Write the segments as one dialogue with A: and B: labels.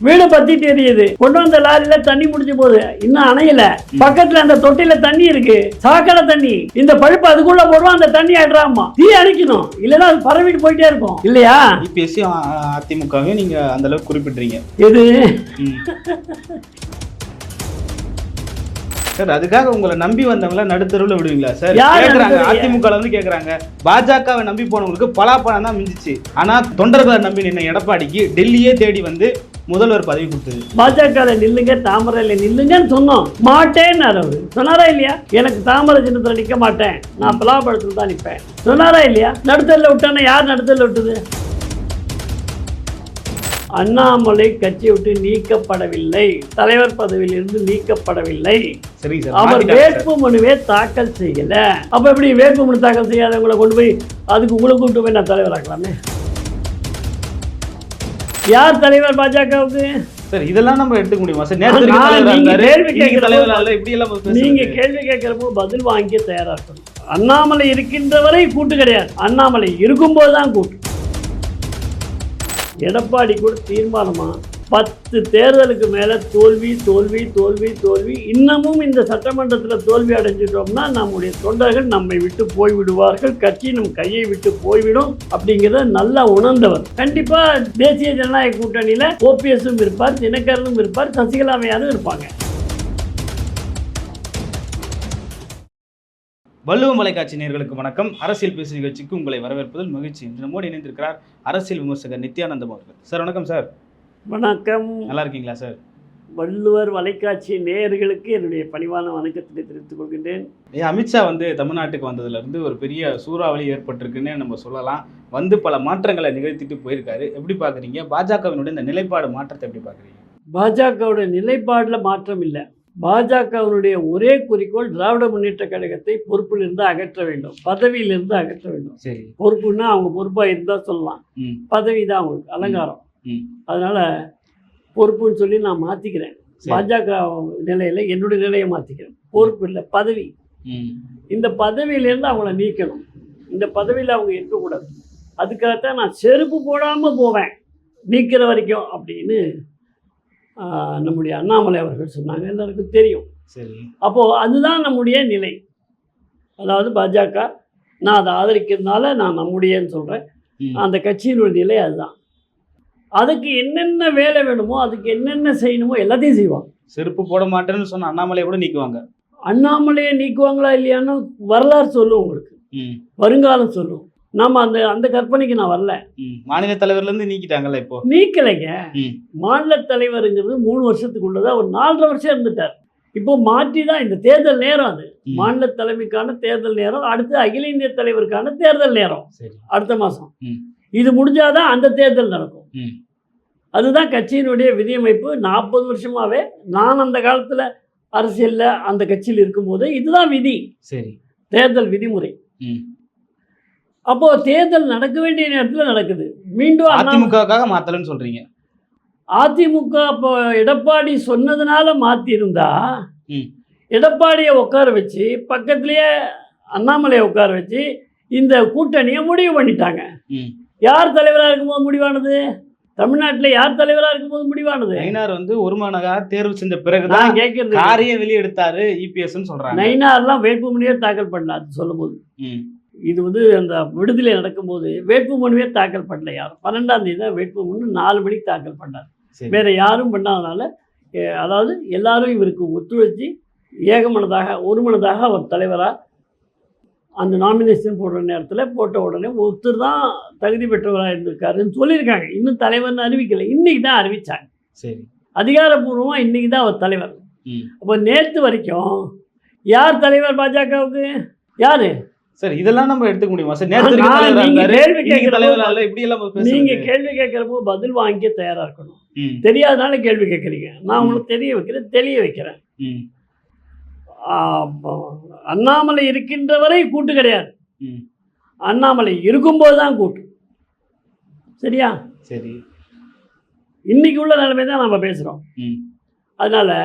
A: வீடு பத்திட்டு எரியுது கொண்டு வந்த லாரியில தண்ணி முடிஞ்சு போகுது. இன்னும் அணையல. பக்கத்துல அந்த தொட்டில தண்ணி இருக்கு. சாக்கடை தண்ணி. இந்த பழுப்பு அதுக்குள்ள போடுவோம் அந்த தண்ணி ஆடுறாமா தீ அணைக்கணும் இல்லைன்னா அது பரவிட்டு போயிட்டே இருக்கும். இல்லையா?
B: இபிஎஸ்சியும் அதிமுகவையும் நீங்க அந்த அளவுக்கு குறிப்பிடுறீங்க.
A: இது
B: ம். சார் அதுக்காக உங்களை நம்பி வந்தவங்கள நடுத்தருவுல விடுவீங்களா சார்?
A: நடுத்தருவுல?
B: அதிமுக வந்து கேக்குறாங்க. பாஜகவை நம்பி போனவங்களுக்கு பலாப்பழம் தான் மிஞ்சிச்சு. ஆனா தொண்டர்களை நம்பி நின்ன எடப்பாடிக்கு டெல்லியே தேடி வந்து முதல்வர் பதவி கொடுத்தது.
A: பாஜக நில்லுங்க தாமரையில நில்லுங்கன்னு சொன்னோம். மாட்டேன்னு அவரு. சொன்னாரா இல்லையா? எனக்கு தாமரை சின்னத்துல நிக்க மாட்டேன். நான் பலாப்பழத்துல தான் நிப்பேன். சொன்னாரா இல்லையா? நடுத்தரில் விட்டானே யார் நடுத்தரில் விட்டது? அண்ணாமலை கட்சி விட்டு நீக்கப்படவில்லை. தலைவர் பதவியில் இருந்து நீக்கப்படவில்லை.
B: சார்
A: அவர். வேட்பு மனுவே தாக்கல் செய்யல. அப்ப எப்படி வேட்பு மனு தாக்கல் செய்யாதவங்களை கொண்டு போய் அதுக்கு உங்களை கூப்பிட்டு போய் நான் தலைவராக்கலாமே? யார் தலைவர் பாஜகவுக்கு?
B: சார் இதெல்லாம் நம்ம எடுத்துக்க முடியுமா? சார் நேற்று
A: கேள்வி கேட்கிற
B: இப்படி எல்லாம்.
A: நீங்க கேள்வி கேட்கிறப்போ பதில் வாங்கிக்க தயாரா இருக்கணும் அண்ணாமலை இருக்கின்ற வரை கூட்டு கிடையாது. அண்ணாமலை இருக்கும்போது தான் கூட்டு. எடப்பாடி கூட தீர்மானமா பத்து தேர்தலுக்கு மேலே தோல்வி தோல்வி தோல்வி தோல்வி இன்னமும் இந்த சட்டமன்றத்தில் தோல்வி அடைஞ்சிட்டோம்னா நம்முடைய தொண்டர்கள் நம்மை விட்டு போய்விடுவார்கள் கட்சி நம் கையை விட்டு போய்விடும் அப்படிங்கிறத நல்லா உணர்ந்தவர். கண்டிப்பாக தேசிய ஜனநாயக கூட்டணியில் ஓபிஎஸும் இருப்பார் தினகரனும் இருப்பார் சசிகலாமையாரும் இருப்பாங்க.
B: வள்ளுவ மலைக்காட்சி நேர்களுக்கு வணக்கம். அரசியல் பேசு நிகழ்ச்சிக்கு உங்களை வரவேற்பதில் மகிழ்ச்சி. இன்று நம்மோடு இணைந்திருக்கிறார் அரசியல் விமர்சகர் நித்யானந்தம் அவர்கள். சார் வணக்கம் சார்.
A: வணக்கம்.
B: நல்லா இருக்கீங்களா சார்?
A: வள்ளுவர் வலைக்காட்சி நேயர்களுக்கு என்னுடைய பணிவான வணக்கத்தை தெரிவித்துக் கொள்கின்றேன்.
B: அமித்ஷா வந்து தமிழ்நாட்டுக்கு வந்ததுல இருந்து ஒரு பெரிய சூறாவளி ஏற்பட்டிருக்குன்னு நம்ம சொல்லலாம். வந்து பல மாற்றங்களை நிகழ்த்திட்டு போயிருக்காரு. எப்படி பாக்குறீங்க? பாஜகவினுடைய இந்த நிலைப்பாடு மாற்றத்தை எப்படி பாக்குறீங்க?
A: பாஜகவுடைய நிலைப்பாடில் மாற்றம் இல்லை. பாஜகவினுடைய ஒரே குறிக்கோள் திராவிட முன்னேற்ற கழகத்தை பொறுப்பிலிருந்து அகற்ற வேண்டும். பதவியிலிருந்து அகற்ற வேண்டும்.
B: சரி.
A: பொறுப்புன்னா அவங்க பொறுப்பாக இருந்தால் சொல்லலாம். பதவி தான் அவங்களுக்கு அலங்காரம். அதனால பொறுப்புன்னு சொல்லி நான் மாற்றிக்கிறேன். பாஜக நிலையில் என்னுடைய நிலையை மாற்றிக்கிறேன் பொறுப்பு இல்லை பதவி. இந்த பதவியிலேருந்து அவங்கள நீக்கணும். இந்த பதவியில் அவங்க இருக்கக்கூடாது. அதுக்காகத்தான் நான் செருப்பு போடாமல் போவேன். நீக்கிற வரைக்கும் அப்படின்னு நம்முடைய அண்ணாமலை அவர்கள் சொன்னாங்க. எல்லாருக்கும் தெரியும்.
B: சரி.
A: அப்போது அதுதான் நம்முடைய நிலை. அதாவது பாஜக நான் அதை ஆதரிக்கிறதுனால நான் நம்முடையன்னு சொல்கிறேன். அந்த கட்சியினுடைய நிலை அதுதான். அதுக்கு என்னென்ன வேலை வேணுமோ அதுக்கு என்னென்ன செய்யணுமோ எல்லாத்தையும் செய்வாங்க
B: செருப்பு போட மாட்டேன்னு சொன்ன அண்ணாமலையை கூட நீக்குவாங்க.
A: அண்ணாமலையை நீக்குவாங்களா இல்லையான்னு வரலாறு சொல்லும் உங்களுக்கு. வருங்காலம் சொல்லும். நாம அந்த அந்த கற்பனைக்கு நான் வரல.
B: மாநில தலைவர்ல இருந்து நீக்கிட்டாங்கல்ல இப்போ?
A: நீக்கலைங்க. மாநில தலைவருங்கிறது மூணு வருஷத்துக்குள்ளதா ஒரு நாலரை வருஷம் இருந்துட்டார். இப்போ மாற்றி தான் இந்த தேர்தல் நேரம் அது. மாநில தலைமைக்கான தேர்தல் நேரம் அடுத்து அகில இந்திய தலைவருக்கான தேர்தல் நேரம்.
B: சரி.
A: அடுத்த மாதம்
B: ம்.
A: இது முடிஞ்சாதான் அந்த தேர்தல் நடக்கும். அதுதான் கட்சியினுடைய விதியமைப்பு. நாற்பது வருஷமாவே நான் அந்த காலத்தில் அரசியலில் அந்த கட்சியில் இருக்கும்போது இதுதான் விதி.
B: சரி.
A: தேர்தல் விதிமுறை. அப்போ தேர்தல் நடக்க வேண்டிய நேரத்தில் நடக்குது. மீண்டும்
B: அதிமுகவுக்காக மாத்தலன்னு சொல்றீங்க.
A: அதிமுக அப்போ எடப்பாடி சொன்னதுனால மாற்றிருந்தா
B: ம்.
A: எடப்பாடியை உட்கார வச்சு பக்கத்துலேயே அண்ணாமலையை உட்கார வச்சு இந்த கூட்டணியை முடிவு பண்ணிட்டாங்க. யார் தலைவராக இருக்கும்போது முடிவானது? தமிழ்நாட்டில் யார் தலைவராக இருக்கும்போது முடிவானது?
B: நயினார் வந்து ஒருமனகா தேர்வு செஞ்ச பிறகுதான்
A: நான் கேட்கறது
B: காரையே வெளியே எடுத்தாரு இபிஎஸ் சொல்றாங்க.
A: நைனார்லாம் வேட்புமனுவே தாக்கல் பண்ணல அது சொல்லும்போது.
B: ம்.
A: இது வந்து அந்த விடுதலை நடக்கும்போது வேட்புமனுவே தாக்கல் பண்ணல யாரும். பன்னெண்டாம் தேதி தான் வேட்புமனு நாலு மணிக்கு தாக்கல் பண்ணார். வேற யாரும் பண்ணாதனால அதாவது எல்லாரும் இவருக்கு ஒத்துழைச்சி ஏகமனதாக ஒருமனதாக அவர் தலைவராக அந்த நாமினேஷன் போடுற நேரத்தில் போட்ட உடனே ஒருத்தர் தான் தகுதி பெற்றவராக இருந்திருக்காருன்னு சொல்லியிருக்காங்க. இன்னும் தலைவர்னு அறிவிக்கலை. இன்னைக்கு தான் அறிவிச்சாங்க.
B: சரி.
A: அதிகாரப்பூர்வமாக இன்னைக்கு தான் அவர் தலைவர். அப்போ நேற்று வரைக்கும் யார் தலைவர் பாஜகவுக்கு? யாரு?
B: சரி இதெல்லாம் நம்ம எடுத்துக்க முடியுமா? சார் நேற்று
A: நீங்க கேள்வி
B: இல்ல இப்படி எல்லாம் பேசுறது.
A: நீங்க கேள்வி கேட்குறப்போ பதில் வாங்கிக்க தயாரா இருக்கணும். தெரியாதனால கேள்வி கேட்குறீங்க. நான் உங்களுக்கு தெரிய வைக்கிறேன் தெளிய வைக்கிறேன். அண்ணாமலை இருக்கின்ற வரை கூட்டு கிடையாது. அண்ணாமலை இருக்கும்போது தான் கூட்டு. சரியா?
B: சரி.
A: இன்னைக்கு உள்ள நிலைமை தான் நம்ம பேசுகிறோம் அதனால்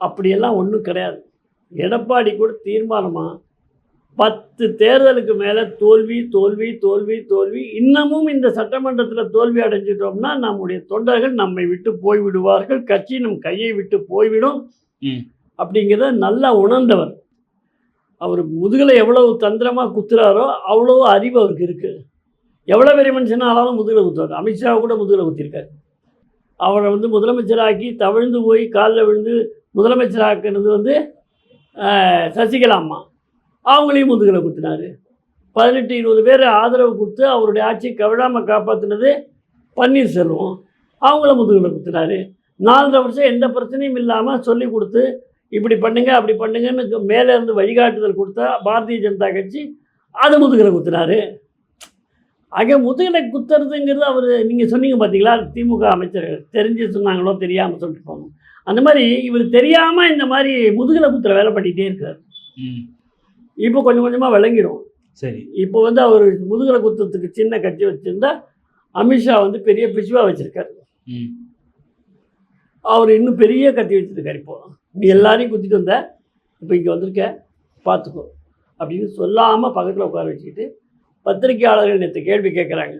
A: அப்படியெல்லாம் ஒன்றும் கிடையாது. எடப்பாடி கூட தீர்மானமாக பத்து தேர்தலுக்கு மேலே தோல்வி தோல்வி தோல்வி தோல்வி இன்னமும் இந்த சட்டமன்றத்தில் தோல்வி அடைஞ்சிட்டோம்னா நம்முடைய தொண்டர்கள் நம்மை விட்டு போய்விடுவார்கள். கட்சி நம் கையை விட்டு போய்விடும். அப்படிங்கிறத நல்லா உணர்ந்தவர். அவர் முதுகில் எவ்வளவு தந்திரமாக குத்துறாரோ அவ்வளோ அறிவு அவருக்கு இருக்குது எவ்வளோ பெரிய மனுஷனாலும் முதுகில் குத்துவார். அமித்ஷா கூட முதுகில் குத்திருக்காரு. அவரை வந்து முதலமைச்சராக்கி தவிழ்ந்து போய் காலில் விழுந்து முதலமைச்சராக்குனது வந்து சசிகலா அம்மா. அவங்களையும் முதுகில் குத்தினாரு. பதினெட்டு இருபது பேர் ஆதரவு கொடுத்து அவருடைய ஆட்சி கவிழாமல் காப்பாற்றினது பன்னீர்செல்வம். அவங்கள முதுகில் குத்தினாரு. நாலரை வருஷம் எந்த பிரச்சனையும் இல்லாமல் சொல்லி கொடுத்து இப்படி பண்ணுங்க அப்படி பண்ணுங்கன்னு மேலே இருந்து வழிகாட்டுதல் கொடுத்தா பாரதிய ஜனதா கட்சி அது முதுகில் குத்தினாரு. ஆக முதுகில் குத்துறதுங்கிறது அவர் நீங்கள் சொன்னீங்க பார்த்தீங்களா திமுக அமைச்சர்கள் தெரிஞ்சு சொன்னாங்களோ தெரியாமல் சொல்லிட்டு போகணும். அந்த மாதிரி இவர் தெரியாமல் இந்த மாதிரி முதுகில் குத்துற வேலை பண்ணிகிட்டே இருக்கார். இப்போ கொஞ்சம் கொஞ்சமாக விளங்கிடும்
B: சரி.
A: இப்போ வந்து அவர் முதுகில் குத்துறதுக்கு சின்ன கட்சி வச்சுருந்தா அமித்ஷா வந்து பெரிய பிச்சுவா வச்சுருக்காரு. அவர் இன்னும் பெரிய கத்தி வச்சுருக்காரு இப்போ. நீ எல்லாரையும் குத்திட்டு வந்த இப்போ இங்கே வந்திருக்க பார்த்துக்கோ அப்படின்னு சொல்லாமல் பக்கத்தில் உட்கார வச்சுக்கிட்டு பத்திரிக்கையாளர்கள் நேற்று கேள்வி கேட்குறாங்க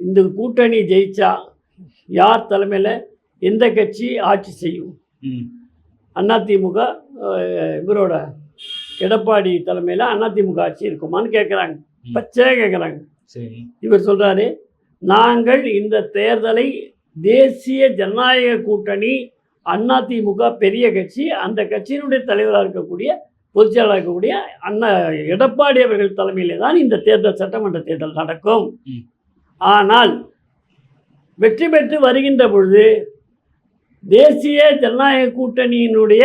A: இந்த கூட்டணி ஜெயிச்சா யார் தலைமையில் எந்த கட்சி ஆட்சி செய்யும்? அதிமுக இவரோட எடப்பாடி தலைமையில் அதிமுக ஆட்சி இருக்குமான்னு கேட்குறாங்க. பச்சையாக கேட்குறாங்க இவர் சொல்கிறாரு நாங்கள் இந்த தேர்தலை தேசிய ஜனநாயக கூட்டணி அதிமுக பெரிய கட்சி அந்த கட்சியினுடைய தலைவராக இருக்கக்கூடிய பொதுச்செயலாளர் இருக்கக்கூடிய அண்ணா எடப்பாடி அவர்கள் தலைமையிலே தான் இந்த தேர்தல் சட்டமன்ற தேர்தல் நடக்கும். ஆனால் வெற்றி பெற்று வருகின்ற பொழுது தேசிய ஜனநாயக கூட்டணியினுடைய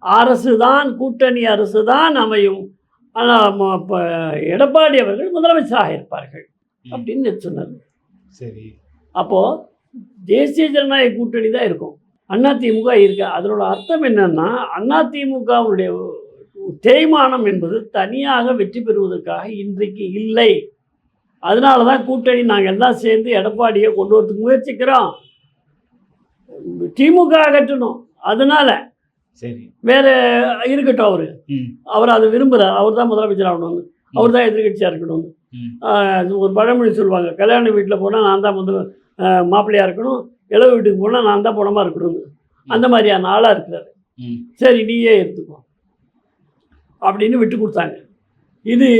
A: அரசு தான் கூட்டணி அரசு தான் அமையும். ஆனால் எடப்பாடி அவர்கள் முதலமைச்சராக இருப்பார்கள். அப்படின்னு சொன்னார்.
B: சரி.
A: அப்போது தேசிய ஜனநாயக கூட்டணி தான் இருக்கும். அதிமுக இருக்கு அதனோட அர்த்தம் என்னன்னா அதிமுகவுடைய தேய்மானம் என்பது தனியாக வெற்றி பெறுவதற்காக இன்றைக்கு இல்லை. அதனால தான் கூட்டணி நாங்கள் எல்லாம் சேர்ந்து எடப்பாடியை கொண்டு வரதுக்கு முயற்சிக்கிறோம். திமுக அகற்றணும். அதனால
B: சரி.
A: வேற இருக்கட்டும் அவர். அவர் அதை விரும்புகிறார் அவர் தான் முதலமைச்சர் ஆகணும்னு. அவர் தான் எதிர்கட்சியாக இருக்கணும்னு ஒரு பழமொழி சொல்லுவாங்க. கல்யாண வீட்டில் போனால் நான் தான் முதல் மாப்பிள்ளையாக இருக்கணும். இளவு வீட்டுக்கு போனால் நான் தான் பணமாக இருக்கணும்னு. அந்த மாதிரியான ஆளாக இருக்கிறாரு. சரி நீயே எடுத்துக்கோ. அப்படின்னு விட்டு கொடுத்தாங்க. இது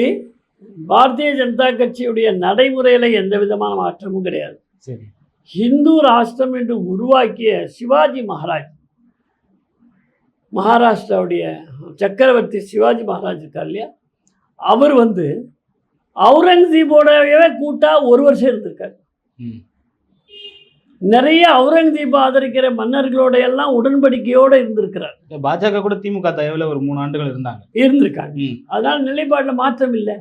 A: பாரதிய ஜனதா கட்சியுடைய நடைமுறையில் எந்த விதமான மாற்றமும் கிடையாது.
B: சரி.
A: ஹிந்து ராஷ்டிரம் என்று உருவாக்கிய சிவாஜி மகாராஜ் மகாராஷ்டிராவுடைய சக்கரவர்த்தி சிவாஜி மகாராஜ் இருக்கார் இல்லையா? அவர் வந்து அவுரங்கசீபோடவே கூட்டா ஒரு வருஷம் இருந்திருக்கார். நிறைய அவுரங்கசீப் ஆதரிக்கிற மன்னர்களோட எல்லாம் உடன்படிக்கையோடு இருந்திருக்கிறார்.
B: பாஜக கூட திமுக தயவுல ஒரு மூணு ஆண்டுகள் இருந்தாங்க.
A: இருந்திருக்காங்க. அதனால் நிலைப்பாட்டில் மாற்றம் இல்லை.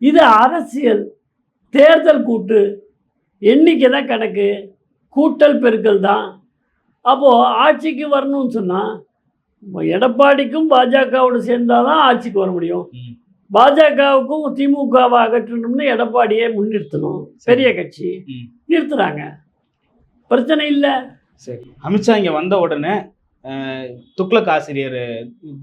A: இது அரசியல் தேர்தல் கூட்டு எண்ணிக்கை தான் கணக்கு கூட்டல் பெருக்கல் தான். அப்போது ஆட்சிக்கு வரணும்னு சொன்னால் எடப்பாடிக்கும் பாஜகவோடு சேர்ந்தால் தான் ஆட்சிக்கு வர முடியும். பாஜகவுக்கும் திமுகவை அகற்றணும்னு எடப்பாடியே முன்னிறுத்தணும். பெரிய கட்சி.
B: ம்.
A: நிறுத்துறாங்க. பிரச்சனை இல்லை.
B: சரி. அமித்ஷா இங்க வந்த உடனே துக்ளக் ஆசிரியர்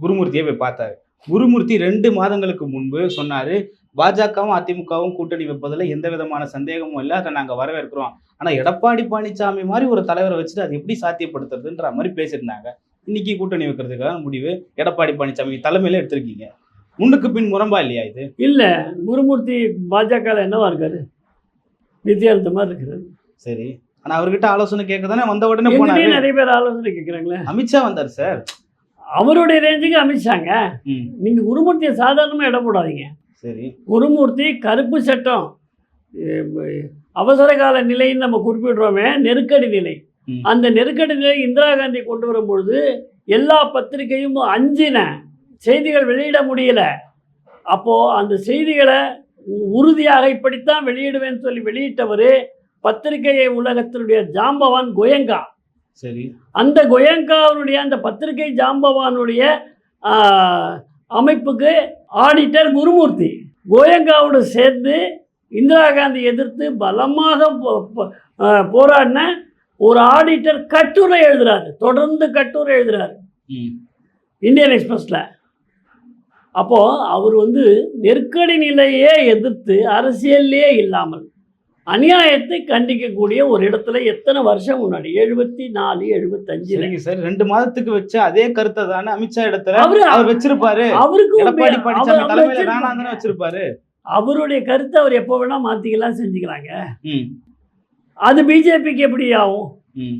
B: குருமூர்த்தியை போய் பார்த்தாரு. குருமூர்த்தி ரெண்டு மாதங்களுக்கு முன்பு சொன்னாரு பாஜகவும் அதிமுகவும் கூட்டணி வைப்பதில் எந்த விதமான சந்தேகமும் இல்லை. அதை நாங்கள் வரவேற்கிறோம். ஆனால் எடப்பாடி பழனிசாமி மாதிரி ஒரு தலைவரை வச்சுட்டு அது எப்படி சாத்தியப்படுத்துறதுன்ற மாதிரி பேசியிருந்தாங்க. இன்னைக்கு கூட்டணி வைக்கிறதுக்கான முடிவு எடப்பாடி பழனிசாமி தலைமையில எடுத்திருக்கீங்க. முன்னுக்கு பின் முரம்பா இல்லையா இது?
A: இல்லை. குருமூர்த்தி பாஜகவில் என்னவா இருக்காரு? நித்யானந்த மாதிரி இருக்கிறாரு.
B: சரி. ஆனா அவர்கிட்ட ஆலோசனை கேட்க தானே வந்த உடனே போனாரு.
A: நிறைய பேர் ஆலோசனை கேட்குறாங்களே.
B: அமித்ஷா வந்தார் சார்.
A: அவருடைய ரேஞ்சுக்கு அமித்ஷாங்க.
B: ம்.
A: நீங்கள் குருமூர்த்தியை சாதாரணமாக இடம் போடாதீங்க
B: சரி.
A: குருமூர்த்தி கருப்பு சட்டம் அவசர கால நிலைன்னு நம்ம குறிப்பிடுறோமே நெருக்கடி நிலை. அந்த நெருக்கடி நிலை இந்திரா காந்தி கொண்டு வரும்பொழுது எல்லா பத்திரிகையும் அஞ்சின. செய்திகள் வெளியிட முடியல. அப்போது அந்த செய்திகளை உறுதியாக இப்படித்தான் வெளியிடுவேன்னு சொல்லி வெளியிட்டவர் பத்திரிகை உலகத்தினுடைய ஜாம்பவான் கோயங்கா.
B: சரி.
A: அந்த கோயங்காவுடைய அந்த பத்திரிகை ஜாம்பவானுடைய அமைப்புக்கு ஆடிட்டர் குருமூர்த்தி. கோயங்காவோடு சேர்ந்து இந்திரா காந்தி எதிர்த்து பலமாக போராடின ஒரு ஆடிட்டர் கட்டுரை எழுதுறாரு. தொடர்ந்து கட்டுரை எழுதுறாரு. இந்தியன் எக்ஸ்பிரஸில். அப்போது அவர் வந்து நெருக்கடி நிலையே எதிர்த்து அரசியல்லே இல்லாமல் அநியாயத்தை கண்டிக்கக்கூடிய ஒரு இடத்துல எத்தனை வருஷம் முன்னாடி? எழுபத்தி நாலு எழுபத்தஞ்சில்
B: சரிங்க சார். ரெண்டு மாதத்துக்கு வச்ச அதே கருத்தை தானே அமித்ஷா இடத்துல
A: அவரு
B: அவர் வச்சிருப்பாரு.
A: அவருக்கு ஒரு
B: எடப்பாடி
A: பே-
B: பழனிசாமி
A: அவர்
B: தலைமையில
A: வச்சிருப்பாங்க.
B: வேணாம் தானே வச்சிருப்பாரு.
A: அவருடைய கருத்தை அவர் எப்போ வேணா மாத்திக்கலாம் செஞ்சுக்கிறாங்க.
B: ம்.
A: அது பிஜேபிக்கு எப்படி ஆகும்?
B: ம்.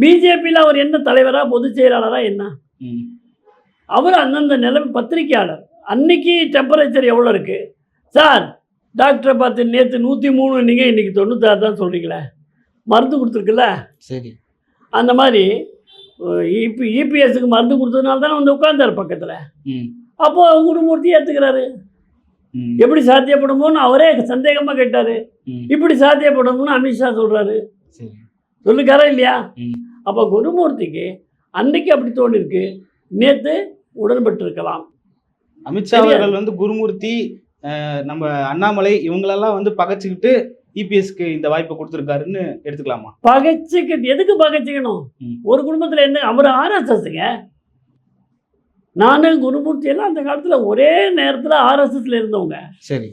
A: பிஜேபியில் அவர் என்ன தலைவரா பொதுச் செயலாளரா என்ன? அவர் அந்தந்த நிலைமை பத்திரிக்கையாளர் அன்னைக்கு டெம்பரேச்சர் எவ்வளோ இருக்கு? சார் டாக்டரை பார்த்து நேற்று நூற்றி மூணு நீங்கள் இன்னைக்கு தொண்ணூத்தாறு தான் சொல்கிறீங்களே மருந்து கொடுத்துருக்குல்ல?
B: சரி.
A: அந்த மாதிரி இபி இபிஎஸ்க்கு மருந்து கொடுத்ததுனால தானே வந்து உட்கார்ந்தார் பக்கத்தில்.
B: ம்.
A: அப்போ குருமூர்த்தி ஏற்றுக்கிறாரு எப்படி சாத்தியப்படுமோன்னு அவரே சந்தேகமாக கேட்டார். இப்படி சாத்தியப்படும்னு அமித்ஷா சொல்கிறாரு சொல்லுக்காரா இல்லையா? அப்போ குருமூர்த்திக்கு அன்னைக்கு அப்படி தோணிருக்கு. நேற்று உடன்பட்டிருக்கலாம்.
B: அமித்ஷா? அவர்கள் வந்து குருமூர்த்தி நம்ம அண்ணாமலை இவங்களெல்லாம் வந்து பகச்சுக்கிட்டு இபிஎஸ்க்கு இந்த வாய்ப்பை கொடுத்துருக்காருன்னு எடுத்துக்கலாமா?
A: பகைச்சிக்கிட்டு எதுக்கு பகைச்சிக்கணும். ஒரு குடும்பத்தில் என்ன அவர் ஆர்எஸ்எஸ்ங்க நானும் குருமூர்த்தி எல்லாம் அந்த காலத்தில் ஒரே நேரத்தில் ஆர்எஸ்எஸ்ல இருந்தவங்க.
B: சரி.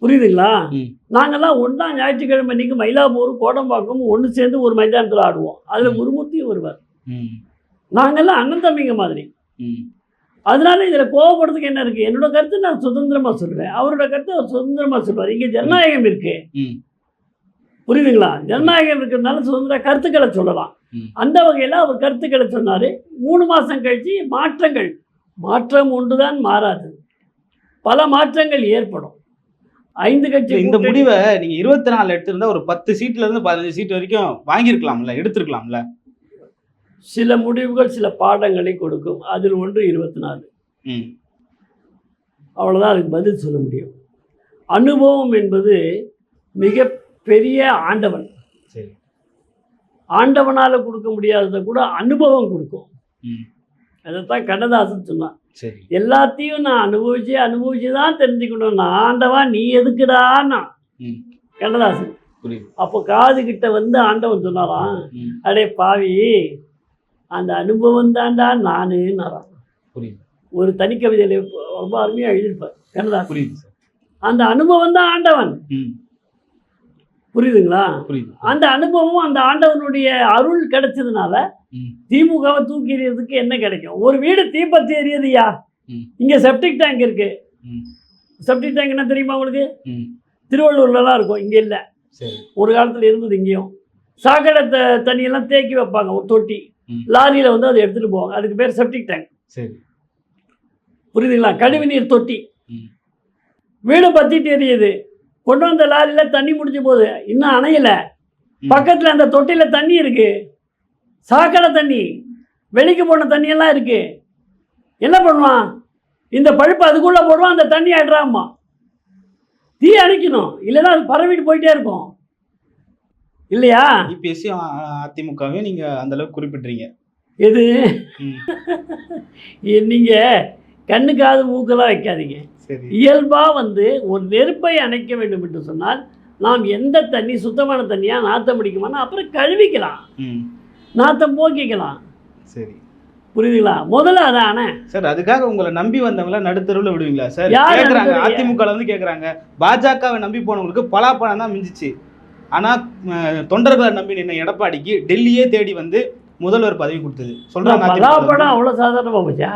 A: புரியுதுங்களா. நாங்கெல்லாம் ஒன்றா ஞாயிற்றுக்கிழமை அன்னைக்கு மயிலாப்பூர் கோடம்பாக்கம் ஒன்று சேர்ந்து ஒரு மைதானத்தில் ஆடுவோம். அதில். குருமூர்த்தியும் வருவார்.
B: ம்.
A: நாங்கெல்லாம் அண்ணன் தம்பிங்க மாதிரி. அதனால இதில் கோவப்படுறதுக்கு என்ன இருக்குது என்னோட கருத்து நான் சுதந்திரமாக சொல்லுவேன் அவரோட கருத்து அவர் சுதந்திரமாக சொல்லுவார் இங்கே ஜனநாயகம் இருக்கு. புரியுதுங்களா? ஜனநாயகம் இருக்கிறதுனால சுதந்திர கருத்துக்களை சொல்லலாம். அந்த வகையில் அவர் கருத்துக்களை சொன்னார். மூணு மாதம் கழிச்சு மாற்றங்கள். மாற்றம் ஒன்றுதான் மாறாது. பல மாற்றங்கள் ஏற்படும். ஐந்து கட்சி
B: இந்த முடிவை நீங்க இருபத்தி நாலு எடுத்திருந்தா ஒரு பத்து சீட்ல இருந்து பதினஞ்சு சீட் வரைக்கும் வாங்கியிருக்கலாம்ல எடுத்திருக்கலாம்ல?
A: சில முடிவுகள் சில பாடங்களை கொடுக்கும். அதில் ஒன்று இருபத்தி நாலு அவ்வளோதான் அதுக்கு பதில் சொல்ல முடியும். அனுபவம் என்பது மிக பெரிய ஆண்டவன் ஆண்டவனால் கொடுக்க முடியாததை கூட அனுபவம் கொடுக்கும். அதைத்தான் கண்ணதாசன் சொன்னான்.
B: சரி.
A: எல்லாத்தையும் நான் அனுபவிச்சு அனுபவிச்சு தான் தெரிஞ்சுக்கணும். நான் ஆண்டவா நீ எதுக்குடான்னா. கண்ணதாசன். அப்போ காது கிட்ட வந்து ஆண்டவன் சொன்னாராம். அடே பாவி அந்த அனுபவம் தாண்டா நானுன்னாராம்
B: புரியுது.
A: ஒரு தனி கவிதையில் ரொம்ப அருமையாக எழுதியிருப்பார் கண்ணதாசன்.
B: புரியுது சார்.
A: அந்த அனுபவம் தான் ஆண்டவன். புரியுதுங்களா?
B: புரியுது.
A: அந்த அனுபவம் அந்த ஆண்டவனுடைய அருள் கிடைச்சதுனால திமுகவை தூக்கி எறியறதுக்கு என்ன கிடைக்கும்? ஒரு வீடு தீப்பத்தி எரியுதுயா. இங்கே செப்டிக் டேங்க் இருக்கு. செப்டிக் டேங்க் என்ன தெரியுமா உங்களுக்கு? திருவள்ளூர்லலாம் இருக்கும் இங்கே இல்லை. ஒரு காலத்தில் இருந்தது இங்கேயும். சாக்கடை த தண்ணியெல்லாம் தேக்கி வைப்பாங்க ஒரு தொட்டி. லாரியில் வந்து அதை எடுத்துகிட்டு போவாங்க. அதுக்கு பேர் செப்டிக் டேங்க்
B: சரி.
A: புரியுதுங்களா? கழிவுநீர் தொட்டி. வீடு பத்திட்டு எரியுது கொண்டு வந்த லாரியில் தண்ணி முடிஞ்ச போகுது. இன்னும் அணையலை. பக்கத்தில் அந்த தொட்டியில் தண்ணி இருக்கு. சாக்கடை தண்ணி. வெளிக்கு போன தண்ணியெல்லாம் இருக்கு. என்ன பண்ணுவான்? இந்த பழுப்பு அதுக்குள்ளே போடுவான் அந்த தண்ணி ஆடுறாம்மா தீ அணைக்கணும். இல்லைன்னா அது பரவிட்டு போயிட்டே இருக்கும். இல்லையா
B: இபிஎஸ்சியும் அதிமுகவையும் நீங்க அந்த அளவுக்கு குறிப்பிட்றீங்க
A: எது
B: நீங்க
A: நீங்கள் மூக்கெல்லாம் வைக்காதீங்க
B: சரி
A: இயல்பாக வந்து ஒரு நெருப்பை அணைக்க வேண்டும் என்று சொன்னால் நாம் எந்த தண்ணி சுத்தமான தண்ணியாக நாத்தம் அடிக்குமானா அப்புறம் கழுவிக்கலாம்
B: ம்
A: நாத்தம் போக்கிக்கலாம்
B: சரி
A: புரியுதுங்களா முதல்ல அதானே
B: சார் அதுக்காக உங்களை நம்பி வந்தவங்கள நடுத்தருவில் விடுவீங்களா சார்
A: யார்
B: அதிமுக வந்து கேட்குறாங்க பாஜகவை நம்பி போனவங்களுக்கு பலாப்பழம் தான் மிஞ்சிச்சு ஆனா அஹ், தொண்டர்களை நம்பி நின்ன எடப்பாடிக்கு டெல்லியே தேடி வந்து முதல்வர் பதவி கொடுத்தது. ல
A: பலாப்பழம். அவ்வளோ சாதாரணமாக போச்சா?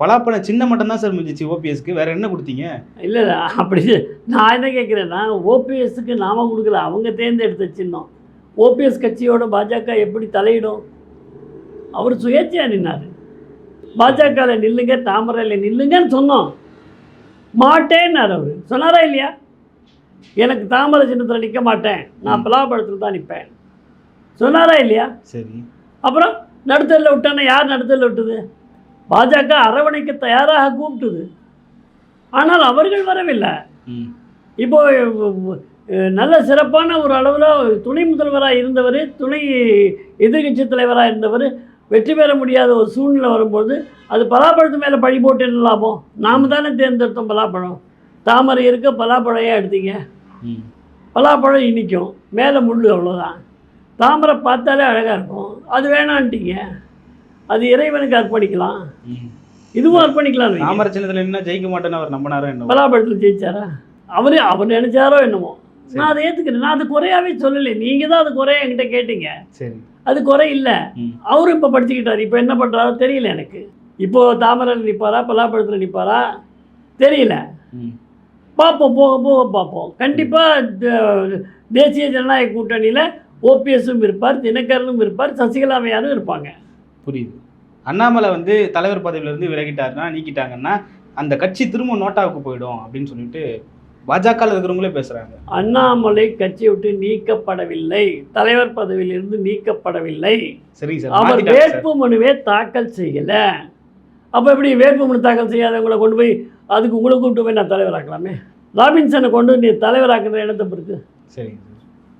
B: பலாப்பழம் சின்ன மட்டும் தான் சார் மிஞ்சிச்சு ஓபிஎஸ்க்கு. வேற என்ன கொடுத்தீங்க?
A: இல்லை இல்லை அப்படி நான் என்ன கேட்குறேன்னா ஓபிஎஸ்க்கு நாம கொடுக்கல. அவங்க தேர்ந்தெடுத்த சின்னம். ஓபிஎஸ் கட்சியோட பாஜக எப்படி தலையிடும்? அவர் சுயேட்சையாக நின்னார். பாஜகவில் நில்லுங்க தாமரையில் நில்லுங்கன்னு சொன்னோம். மாட்டேன்னார் அவர். சொன்னாரா இல்லையா? எனக்கு தாமரை சின்னத்தில் நிற்க மாட்டேன். நான். பலாப்பழத்தில் தான் நிற்பேன் சொன்னாரா இல்லையா?
B: சரி.
A: அப்புறம் நடுத்தரில் விட்டானே யார் நடுத்தரில் விட்டது? பாஜக அரவணைக்க தயாராக கூப்பிட்டுது. ஆனால் அவர்கள் வரவில்லை. இப்போ நல்ல சிறப்பான ஒரு அளவில் துணை முதல்வராக இருந்தவர் துணை எதிர்க்கட்சி தலைவராக இருந்தவர் வெற்றி பெற முடியாத ஒரு சூழ்நிலை வரும்போது அது பலாப்பழத்து மேலே பழி போட்டு என்ன லாபம் நாம் தானே தேர்ந்தெடுத்தோம் பலாப்பழம். தாமரை இருக்க பலாப்பழம் ஏன் எடுத்தீங்க பலாப்பழம் இனிக்கும். மேலே முள் அவ்வளோதான். தாமரை பார்த்தாலே அழகாக இருக்கும். அது வேணான்ட்டீங்க. அது இறைவனுக்கு அர்ப்பணிக்கலாம். இதுவும் அர்ப்பணிக்கலாம்
B: தாமரை சின்னத்துல என்ன ஜெயிக்க மாட்டேன்னு அவர் நம்பினாரோ என்ன
A: பலாபலத்தில் ஜெயிச்சாரா? அவரே அவர் நினைச்சாரோ என்னமோ நான் அதை ஏற்றுக்கிறேன் நான் அது குறையாவே சொல்லலை. நீங்கள் தான் அது குறைய என்கிட்ட கேட்டீங்க.
B: சரி.
A: அது குறை இல்லை. அவரும் இப்போ படிச்சுக்கிட்டார். இப்போ என்ன பண்ணுறாரோ தெரியல எனக்கு. இப்போ தாமரையில் நிற்பாரா பலாப்பழத்தில் நிற்பாரா தெரியல. பார்ப்போம் போக போக பார்ப்போம் கண்டிப்பாக தேசிய ஜனநாயக கூட்டணியில் ஓபிஎஸும் இருப்பார் தினகரனும் இருப்பார் சசிகலாமையாரும் இருப்பாங்க.
B: புரியுது. அண்ணாமலை வந்து தலைவர் பதவியில இருந்து விலகிட்டாருன்னா நீக்கிட்டாங்கன்னா அந்த கட்சி திரும்ப நோட்டாவுக்கு போயிடும் அப்படின்னு சொல்லிட்டு பாஜக இருக்கிறவங்களே பேசுறாங்க.
A: அண்ணாமலை கட்சியை விட்டு நீக்கப்படவில்லை. தலைவர் பதவியிலிருந்து நீக்கப்படவில்லை.
B: சரிங்க சார்.
A: அவர்
B: சார்.
A: வேட்பு மனுவே தாக்கல் செய்யல. அப்போ எப்படி வேட்பு மனு தாக்கல் செய்யாதவங்களை கொண்டு போய் அதுக்கு உங்களை கூப்பிட்டு போய் நான் தலைவராக்கலாமே ராபின்சனை கொண்டு நீ தலைவராக்குற இடத்த
B: சரிங்க சார்.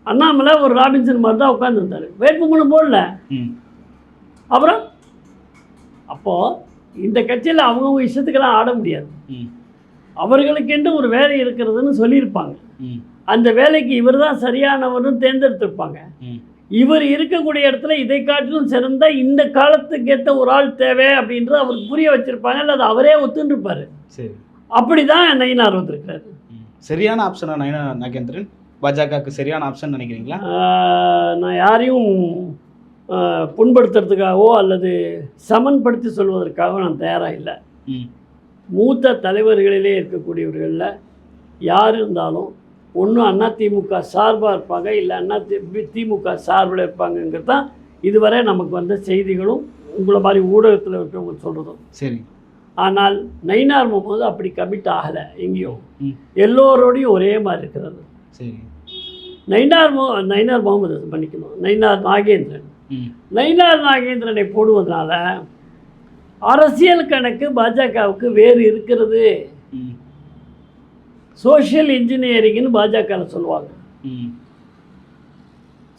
A: அண்ணாமலை ஒரு ராபின்சன் மாதிரி தான் உட்காந்துருந்தார் வேட்பு மனு போடல. அப்புறம்? அப்போது இந்த கட்சியில் அவங்கவுங்க இஷ்டத்துக்கெல்லாம் ஆட முடியாது. அவர்களுக்கென்று ஒரு வேலை இருக்கிறதுன்னு சொல்லியிருப்பாங்க. அந்த வேலைக்கு இவர் தான் சரியானவர்னு தேர்ந்தெடுத்திருப்பாங்க. இவர் இருக்கக்கூடிய இடத்துல இதை காட்டிலும் சிறந்த இந்த காலத்துக்கு ஏற்ற ஒரு ஆள் தேவை அப்படின்றது அவருக்கு புரிய வச்சிருப்பாங்க. அல்லது அவரே ஒத்துருப்பாரு
B: சரி.
A: அப்படி தான் நயினார் வந்திருக்கிறாரு.
B: ம். சரியான ஆப்ஷனா நயனா நாகேந்திரன்? பாஜகவுக்கு சரியான ஆப்ஷன் நினைக்கிறீங்களா?
A: நான் யாரையும் புண்படுத்துறதுக்காகவோ அல்லது சமன்படுத்தி சொல்வதற்காகவோ நான் தயாராக இல்லை. மூத்த தலைவர்களிலே இருக்கக்கூடியவர்களில் யார் இருந்தாலும் ஒன்று அண்ணா திமுக சார்பாக இருப்பாங்க இல்லை அண்ணா தி திமுக சார்பில் இருப்பாங்கங்கிறது தான் இதுவரை நமக்கு வந்த செய்திகளும் உங்களை மாதிரி ஊடகத்தில் இருக்கிறவங்க சொல்கிறதும்
B: சரி.
A: ஆனால் நயினார் முகமது அப்படி கமிட் ஆகலை எங்கேயும். எல்லோரோடையும் ஒரே மாதிரி இருக்கிறது.
B: சரி.
A: நயினார் மு நயினார் முகமது பண்ணிக்கணும் நயினார் நாகேந்திரன்.
B: ம்.
A: நயினார் நாகேந்திரனை போடுவதனால அரசியல் கணக்கு பாஜகவுக்கு வேறு இருக்கிறது. சோஷியல் இன்ஜினியரிங்னு பாஜகவில் சொல்லுவாங்க.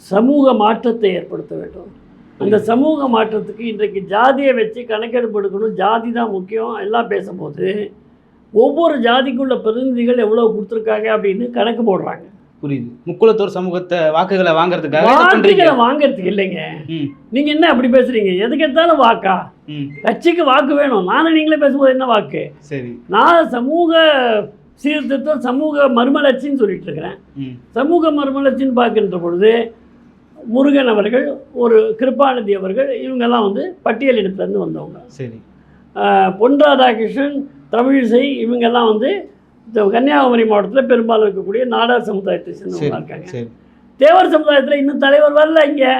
A: சமூக மாற்றத்தை ஏற்படுத்த வேண்டும். அந்த சமூக மாற்றத்துக்கு இன்றைக்கு ஜாதியை வச்சு கணக்கெடுப்பு எடுக்கணும் ஜாதி தான் முக்கியம் எல்லாம் பேசும்போது ஒவ்வொரு ஜாதிக்குள்ள பிரதிநிதிகள் எவ்வளோ கொடுத்துருக்காங்க அப்படின்னு கணக்கு போடுறாங்க.
B: புரியுது. முக்குளத்தோர் சமூகத்தை வாக்குகளை வாங்குறதுக்காக
A: வாக்குகளை வாங்குறதுக்கு இல்லைங்க.
B: ம்.
A: நீங்கள் என்ன அப்படி பேசுகிறீங்க எதுக்கு எடுத்தாலும் வாக்கா? கட்சிக்கு வாக்கு வேணும். நானும் நீங்களே பேசும்போது என்ன வாக்கு?
B: சரி.
A: நான் சமூக சீர்திருத்தம் சமூக மறுமலர்ச்சின்னு சொல்லிட்டு இருக்கிறேன் சமூக மறுமலர்ச்சின்னு பார்க்கின்ற பொழுது முருகன் அவர்கள் ஒரு கிருபாநிதி அவர்கள் இவங்கெல்லாம் வந்து பட்டியலினத்துலேருந்து வந்தவங்க.
B: சரி.
A: பொன் ராதாகிருஷ்ணன் தமிழிசை இவங்கெல்லாம் வந்து கன்னியாகுமரி மாவட்டத்தில் பெரும்பாலும் இருக்கக்கூடிய நாடார் சமுதாயத்தை சேர்ந்தவங்க
B: சரி
A: இருக்காங்க. தேவர் சமுதாயத்தில் இன்னும் தலைவர் வரல இங்கே.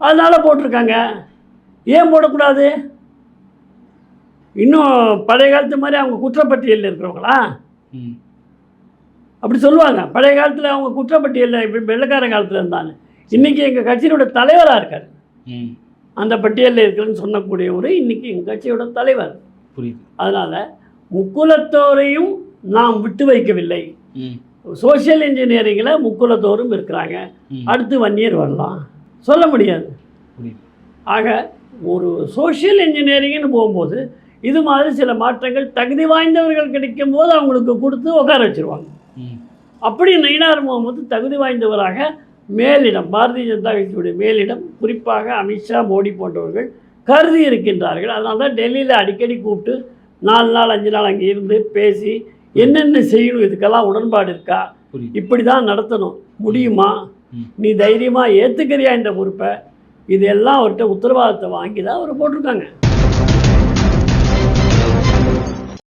A: அதனால போட்டிருக்காங்க. ஏன் போடக்கூடாது? இன்னும் பழைய காலத்து மாதிரி அவங்க குற்றப்பட்டியலில் இருக்கிறவங்களா? அப்படி சொல்லுவாங்க. பழைய காலத்தில் அவங்க குற்றப்பட்டியலில் வெள்ளக்கார காலத்தில் இருந்தாங்க இன்றைக்கி எங்கள் கட்சியோட தலைவராக இருக்கார். அந்த பட்டியலில் இருக்கிறேன்னு சொன்னக்கூடியவர் இன்றைக்கி எங்கள் கட்சியோட தலைவர்.
B: புரியுது.
A: அதனால் முக்குலத்தோரையும் நாம் விட்டு வைக்கவில்லை.
B: ம்.
A: சோஷியல் இன்ஜினியரிங்கில் முக்குலத்தோரும் இருக்கிறாங்க. அடுத்து வன்னியர் வரலாம். சொல்ல முடியாது. ஆக ஒரு சோஷியல் இன்ஜினியரிங்னு போகும்போது இது மாதிரி சில மாற்றங்கள் தகுதி வாய்ந்தவர்கள் கிடைக்கும் போது அவங்களுக்கு கொடுத்து உட்கார வச்சிருவாங்க. அப்படி நயினார் முகமது தகுதி வாய்ந்தவராக மேலிடம் பாரதிய ஜனதா கட்சியுடைய மேலிடம் குறிப்பாக அமித்ஷா மோடி போன்றவர்கள் கருதி இருக்கின்றார்கள். அதனால தான் டெல்லியில் அடிக்கடி கூப்பிட்டு நாலு நாள் அஞ்சு நாள் அங்கே இருந்து பேசி என்னென்ன செய்யணும் இதுக்கெல்லாம் உடன்பாடு இருக்கா? இப்படி தான் நடத்தணும். முடியுமா. நீ தைரியமாக ஏற்றுக்கிறியா இந்த பொறுப்பை இதெல்லாம் அவர்கிட்ட உத்தரவாதத்தை வாங்கி தான் அவர் போட்டிருக்காங்க.